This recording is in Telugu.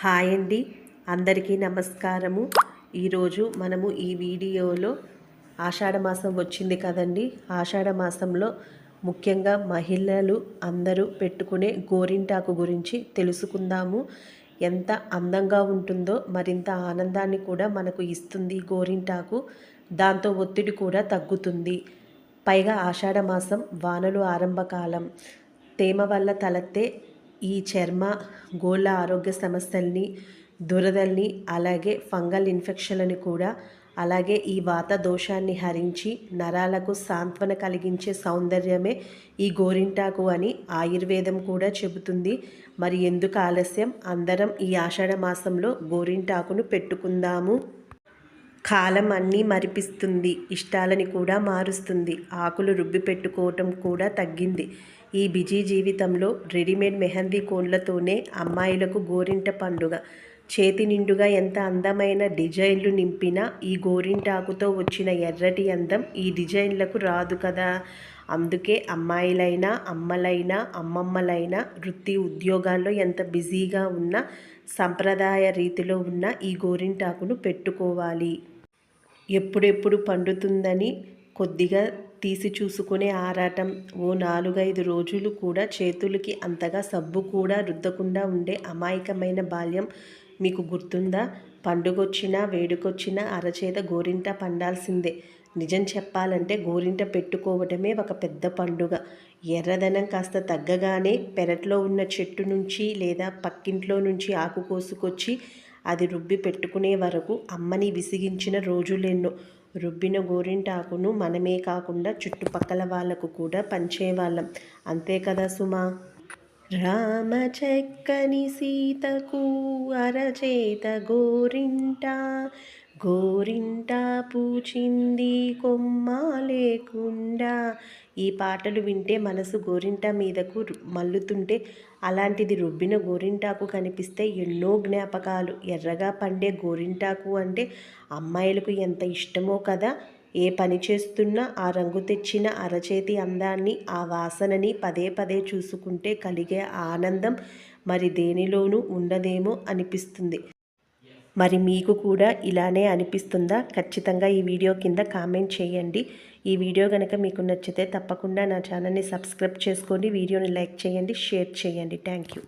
హాయ్ అండి. అందరికీ నమస్కారము. ఈరోజు మనము ఈ వీడియోలో ఆషాఢ మాసం వచ్చింది కదండి. ఆషాఢ మాసంలో ముఖ్యంగా మహిళలు అందరూ పెట్టుకునే గోరింటాకు గురించి తెలుసుకుందాము. ఎంత అందంగా ఉంటుందో మరింత ఆనందాన్ని కూడా మనకు ఇస్తుంది గోరింటాకు. దాంతో ఒత్తిడి కూడా తగ్గుతుంది. పైగా ఆషాఢమాసం వానలు ఆరంభకాలం. తేమ వల్ల తలెత్తే ఈ చర్మ గోళ్ళ ఆరోగ్య సమస్యల్ని దురదల్ని అలాగే ఫంగల్ ఇన్ఫెక్షన్లని కూడా అలాగే ఈ వాత దోషాన్ని హరించి నరాలకు సాంత్వన కలిగించే సౌందర్యమే ఈ గోరింటాకు అని ఆయుర్వేదం కూడా చెబుతుంది. మరి ఎందుకు ఆలస్యం? అందరం ఈ ఆషాఢ మాసంలో గోరింటాకును పెట్టుకుందాము. కాలం అన్నీ మరిపిస్తుంది ఇష్టాలని కూడా మారుస్తుంది. ఆకులు రుబ్బి పెట్టుకోవటం కూడా తగ్గింది. ఈ బిజీ జీవితంలో రెడీమేడ్ మెహందీ కోన్లతోనే అమ్మాయిలకు గోరింట పండుగ. చేతి నిండుగా ఎంత అందమైన డిజైన్లు నింపినా ఈ గోరింటాకుతో వచ్చిన ఎర్రటి అందం ఈ డిజైన్లకు రాదు కదా. అందుకే అమ్మాయిలైనా అమ్మలైనా అమ్మమ్మలైనా వృత్తి ఉద్యోగాల్లో ఎంత బిజీగా ఉన్నా సంప్రదాయ రీతిలో ఉన్న ఈ గోరింటాకును పెట్టుకోవాలి. ఎప్పుడెప్పుడు పండుతుందని కొద్దిగా తీసి చూసుకునే ఆరాటం. ఓ నాలుగైదు రోజులు కూడా చేతులకి అంతగా సబ్బు కూడా రుద్దకుండా ఉండే అమాయకమైన బాల్యం మీకు గుర్తుందా? పండుగొచ్చినా వేడుకొచ్చినా అరచేత గోరింట పండాల్సిందే. నిజం చెప్పాలంటే గోరింట పెట్టుకోవటమే ఒక పెద్ద పండుగ. ఎర్రదనం కాస్త తగ్గగానే పెరట్లో ఉన్న చెట్టు నుంచి లేదా పక్కింట్లో నుంచి ఆకు కోసుకొచ్చి అది రుబ్బి పెట్టుకునే వరకు అమ్మని విసిగించిన రోజులెన్నో. రుబ్బిన గోరింటాకును మనమే కాకుండా చుట్టుపక్కల వాళ్ళకు కూడా పంచేవాళ్ళం. అంతే కదా సుమా? రామ చెక్కని సీతకు అరచేత గోరింట. గోరింట పూచింది కొమ్మ లేకుండా. ఈ పాటలు వింటే మనసు గోరింట మీదకు మల్లుతుంటే అలాంటిది రుబ్బిన గోరింటాకు కనిపిస్తే ఎన్నో జ్ఞాపకాలు. ఎర్రగా పండే గోరింటాకు అంటే అమ్మాయిలకు ఎంత ఇష్టమో కదా. ఏ పని చేస్తున్నా ఆ రంగు తెచ్చిన అరచేతి అందాన్ని ఆ వాసనని పదే పదే చూసుకుంటే కలిగే ఆనందం మరి దేనిలోనూ ఉండదేమో అనిపిస్తుంది. మరి మీకు కూడా ఇలానే అనిపిస్తుందా? ఖచ్చితంగా ఈ వీడియో కింద కామెంట్ చేయండి. ఈ వీడియో కనుక మీకు నచ్చితే తప్పకుండా నా ఛానల్ని సబ్స్క్రైబ్ చేసుకొని వీడియోని లైక్ చేయండి షేర్ చేయండి. Thank you.